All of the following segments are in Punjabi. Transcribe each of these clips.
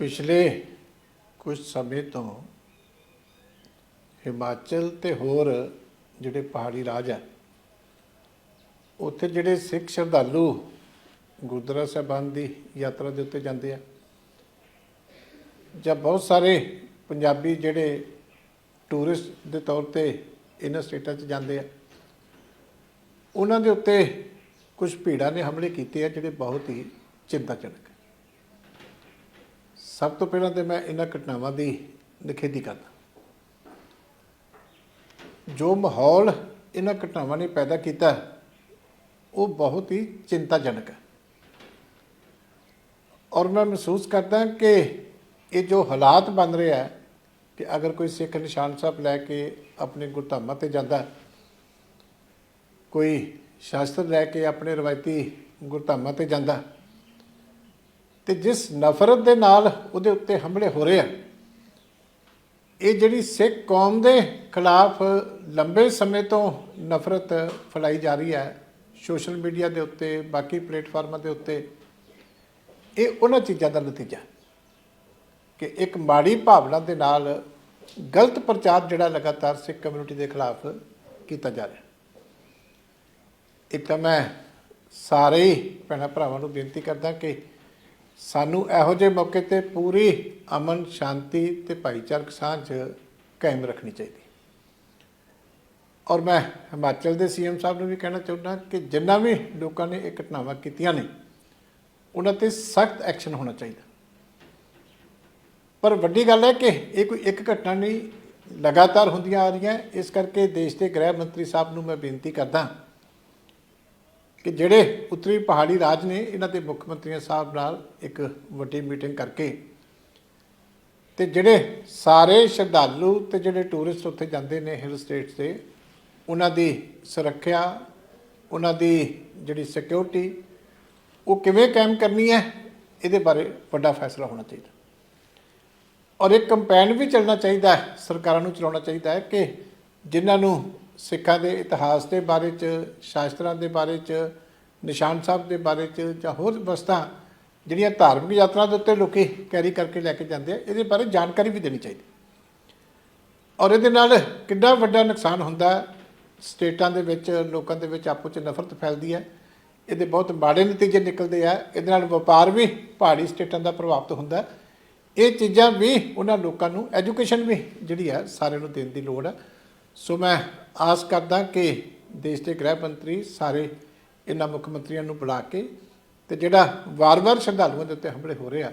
ਪਿਛਲੇ ਕੁਝ ਸਮੇਂ ਤੋਂ ਹਿਮਾਚਲ ਤੇ ਹੋਰ ਜਿਹੜੇ ਪਹਾੜੀ ਰਾਜ ਹੈ ਉੱਥੇ ਜਿਹੜੇ ਸਿੱਖ ਸ਼ਰਧਾਲੂ ਗੁਰਦੁਆਰਾ ਸਾਹਿਬਾਨ ਦੀ ਯਾਤਰਾ ਦੇ ਉੱਤੇ ਜਾਂਦੇ ਆ, ਜਾਂ ਬਹੁਤ ਸਾਰੇ ਪੰਜਾਬੀ ਜਿਹੜੇ ਟੂਰਿਸਟ ਦੇ ਤੌਰ ਤੇ ਇਹਨਾਂ ਸਟੇਟਾਂ 'ਚ ਜਾਂਦੇ ਆ, ਉਹਨਾਂ ਦੇ ਉੱਤੇ ਕੁਝ ਭੀੜਾਂ ਨੇ ਹਮਲੇ ਕੀਤੇ ਆ ਜਿਹੜੇ ਬਹੁਤ ਹੀ ਚਿੰਤਾਜਨਕ। ਸਭ ਤੋਂ ਪਹਿਲਾਂ ਤੇ ਮੈਂ ਇਹਨਾਂ ਘਟਨਾਵਾਂ ਦੀ ਨਿਖੇਧੀ ਕਰਦਾ। ਜੋ ਮਾਹੌਲ ਇਹਨਾਂ ਘਟਨਾਵਾਂ ਨੇ ਪੈਦਾ ਕੀਤਾ, ਉਹ ਬਹੁਤ ਹੀ ਚਿੰਤਾਜਨਕ ਹੈ। ਔਰ ਮੈਂ ਮਹਿਸੂਸ ਕਰਦਾ ਕਿ ਇਹ ਜੋ ਹਾਲਾਤ ਬਣ ਰਿਹਾ ਹੈ ਕਿ ਅਗਰ ਕੋਈ ਸਿੱਖ ਨਿਸ਼ਾਨ ਸਾਹਿਬ ਲੈ ਕੇ ਆਪਣੇ ਗੁਰਧਾਮਾਂ ਤੇ ਜਾਂਦਾ ਕੋਈ ਸ਼ਾਸਤਰ ਲੈ ਕੇ ਆਪਣੇ ਰਵਾਇਤੀ ਗੁਰਧਾਮਾਂ ਤੇ ਜਾਂਦਾ ਤੇ ਜਿਸ ਨਫ਼ਰਤ ਦੇ ਨਾਲ ਉਹਦੇ ਉੱਤੇ ਹਮਲੇ ਹੋ ਰਹੇ ਆ, ਇਹ ਜਿਹੜੀ ਸਿੱਖ ਕੌਮ ਦੇ ਖਿਲਾਫ ਲੰਬੇ ਸਮੇਂ ਤੋਂ ਨਫ਼ਰਤ ਫੈਲਾਈ ਜਾ ਰਹੀ ਹੈ, ਸੋਸ਼ਲ ਮੀਡੀਆ ਦੇ ਉੱਤੇ, ਬਾਕੀ ਪਲੇਟਫਾਰਮਾਂ ਦੇ ਉੱਤੇ, ਇਹ ਉਹਨਾਂ ਚੀਜ਼ਾਂ ਦਾ ਨਤੀਜਾ ਕਿ ਇੱਕ ਮਾੜੀ ਭਾਵਨਾ ਦੇ ਨਾਲ ਗਲਤ ਪ੍ਰਚਾਰ ਜਿਹੜਾ ਲਗਾਤਾਰ ਸਿੱਖ ਕਮਿਊਨਿਟੀ ਦੇ ਖਿਲਾਫ ਕੀਤਾ ਜਾ ਰਿਹਾ ਇੱਕ ਤਾਂ ਮੈਂ ਸਾਰੇ ਹੀ ਭੈਣਾਂ ਭਰਾਵਾਂ ਨੂੰ ਬੇਨਤੀ ਕਰਦਾ ਕਿ ਸਾਨੂੰ ਇਹੋ ਜਿਹੇ ਮੌਕੇ ਤੇ ਪੂਰੀ ਅਮਨ, ਸ਼ਾਂਤੀ ਤੇ ਭਾਈਚਾਰਕ ਸਾਂਝ ਕਾਇਮ ਰੱਖਣੀ ਚਾਹੀਦੀ। ਔਰ ਮੈਂ ਹਿਮਾਚਲ ਦੇ ਸੀਐਮ ਸਾਹਿਬ ਨੂੰ ਵੀ ਕਹਿਣਾ ਚਾਹੁੰਦਾ ਕਿ ਜਿੰਨਾ ਵੀ ਲੋਕਾਂ ਨੇ ਇਹ ਘਟਨਾਵਾਂ ਕੀਤੀਆਂ ਨੇ, ਉਹਨਾਂ ਤੇ ਸਖਤ ਐਕਸ਼ਨ ਹੋਣਾ ਚਾਹੀਦਾ। ਪਰ ਵੱਡੀ ਗੱਲ ਹੈ ਕਿ ਇਹ ਕੋਈ ਇੱਕ ਘਟਨਾ ਨਹੀਂ, ਲਗਾਤਾਰ ਹੁੰਦੀਆਂ ਆ ਰਹੀਆਂ। ਇਸ ਕਰਕੇ ਦੇਸ਼ ਦੇ ਗ੍ਰਹਿ ਮੰਤਰੀ ਸਾਹਿਬ ਨੂੰ ਮੈਂ ਬੇਨਤੀ ਕਰਦਾ ਕਿ ਜਿਹੜੇ ਉੱਤਰੀ ਪਹਾੜੀ ਰਾਜ ਨੇ, ਇਹਨਾਂ ਦੇ ਮੁੱਖ ਮੰਤਰੀਆਂ ਸਾਹਿਬ ਨਾਲ ਇੱਕ ਵੱਡੀ ਮੀਟਿੰਗ ਕਰਕੇ ਤੇ ਜਿਹੜੇ ਸਾਰੇ ਸ਼ਰਧਾਲੂ ਤੇ ਜਿਹੜੇ ਟੂਰਿਸਟ ਉੱਥੇ ਜਾਂਦੇ ਨੇ ਹਿਲ ਸਟੇਟਸ ਤੇ, ਉਹਨਾਂ ਦੀ ਸੁਰੱਖਿਆ, ਉਹਨਾਂ ਦੀ ਜਿਹੜੀ ਸਿਕਿਉਰਿਟੀ ਉਹ ਕਿਵੇਂ ਕਾਇਮ ਕਰਨੀ ਹੈ, ਇਹਦੇ ਬਾਰੇ ਵੱਡਾ ਫੈਸਲਾ ਹੋਣਾ ਚਾਹੀਦਾ। ਔਰ ਇੱਕ ਕੰਪੇਨ ਵੀ ਚੱਲਣਾ ਚਾਹੀਦਾ ਹੈ, ਸਰਕਾਰਾਂ ਨੂੰ ਚਲਾਉਣਾ ਚਾਹੀਦਾ ਹੈ ਕਿ ਜਿਨ੍ਹਾਂ ਨੂੰ ਸਿੱਖਾਂ ਦੇ ਇਤਿਹਾਸ ਦੇ ਬਾਰੇ ਚ, ਸ਼ਾਸਤਰਾਂ ਦੇ ਬਾਰੇ ਚ, ਨਿਸ਼ਾਨ ਸਾਹਿਬ ਦੇ ਬਾਰੇ ਚ ਜਾਂ ਹੋਰ ਵਸਤਾਂ ਜਿਹੜੀਆਂ ਧਾਰਮਿਕ ਯਾਤਰਾ ਦੇ ਉੱਤੇ ਲੋਕੀ ਕੈਰੀ ਕਰਕੇ ਲੈ ਕੇ ਜਾਂਦੇ ਆ, ਇਹਦੇ ਬਾਰੇ ਜਾਣਕਾਰੀ ਵੀ ਦੇਣੀ ਚਾਹੀਦੀ। ਔਰ ਇਹਦੇ ਨਾਲ ਕਿੰਨਾ ਵੱਡਾ ਨੁਕਸਾਨ ਹੁੰਦਾ ਸਟੇਟਾਂ ਦੇ ਵਿੱਚ, ਲੋਕਾਂ ਦੇ ਵਿੱਚ ਆਪੋ 'ਚ ਨਫ਼ਰਤ ਫੈਲਦੀ ਹੈ, ਇਹਦੇ ਬਹੁਤ ਮਾੜੇ ਨਤੀਜੇ ਨਿਕਲਦੇ ਆ, ਇਹਦੇ ਨਾਲ ਵਪਾਰ ਵੀ ਪਹਾੜੀ ਸਟੇਟਾਂ ਦਾ ਪ੍ਰਭਾਵਿਤ ਹੁੰਦਾ ਇਹ ਚੀਜ਼ਾਂ ਵੀ ਉਹਨਾਂ ਲੋਕਾਂ ਨੂੰ ਐਜੂਕੇਸ਼ਨ ਵੀ ਜਿਹੜੀ ਹੈ, ਸਾਰਿਆਂ ਨੂੰ ਦੇਣ ਦੀ ਲੋੜ ਹੈ। ਸੋ ਮੈਂ ਆਸ ਕਰਦਾ ਕਿ ਦੇਸ਼ ਦੇ ਗ੍ਰਹਿ ਮੰਤਰੀ ਸਾਰੇ ਇਹਨਾਂ ਮੁੱਖ ਮੰਤਰੀਆਂ ਨੂੰ ਬੁਲਾ ਕੇ ਤੇ ਜਿਹੜਾ ਵਾਰ-ਵਾਰ ਸ਼ਰਧਾਲੂਆਂ ਦੇ ਉੱਤੇ ਹਮਲੇ ਹੋ ਰਹੇ ਆ,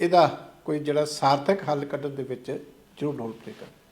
ਇਹਦਾ ਕੋਈ ਜਿਹੜਾ ਸਾਰਥਕ ਹੱਲ ਕੱਢਣ ਦੇ ਵਿੱਚ ਜ਼ਰੂਰ ਰੋਲ ਪਲੇ ਕਰਨ।